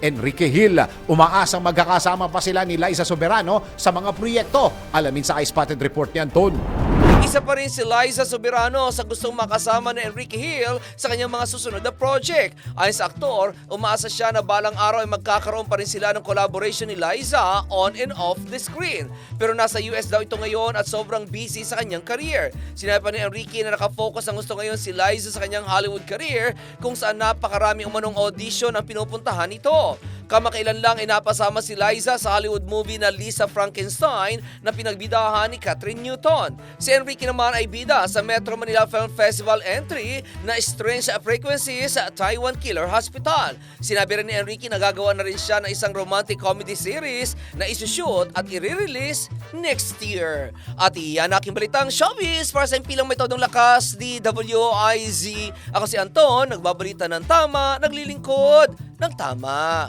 Enrique Hill. Umaasang magkakasama pa sila ni Liza Soberano sa mga proyekto. Alamin sa iSpotted Report ni Anton. Isa pa rin si Liza Soberano sa gustong makasama ni Enrique Hill sa kanyang mga susunod na project. Ayon sa aktor, umaasa siya na balang araw ay magkakaroon pa rin sila ng collaboration ni Liza on and off the screen. Pero nasa US daw ito ngayon at sobrang busy sa kanyang career. Sinabi pa ni Enrique na nakafocus ang gusto ngayon si Liza sa kanyang Hollywood career kung saan napakarami umanong audition ang pinupuntahan nito. Kamakailan lang ay napasama si Liza sa Hollywood movie na Lisa Frankenstein na pinagbidahan ni Catherine Newton. Si Enrique naman ay bida sa Metro Manila Film Festival entry na Strange Frequencies sa Taiwan Killer Hospital. Sinabi rin ni Enrique na gagawa na rin siya ng isang romantic comedy series na isushoot at i-release next year. At iyan aking balitang showbiz para sa impilang metodong lakas di WIZ. Ako si Anton, nagbabalita ng tama, naglilingkod ng tama.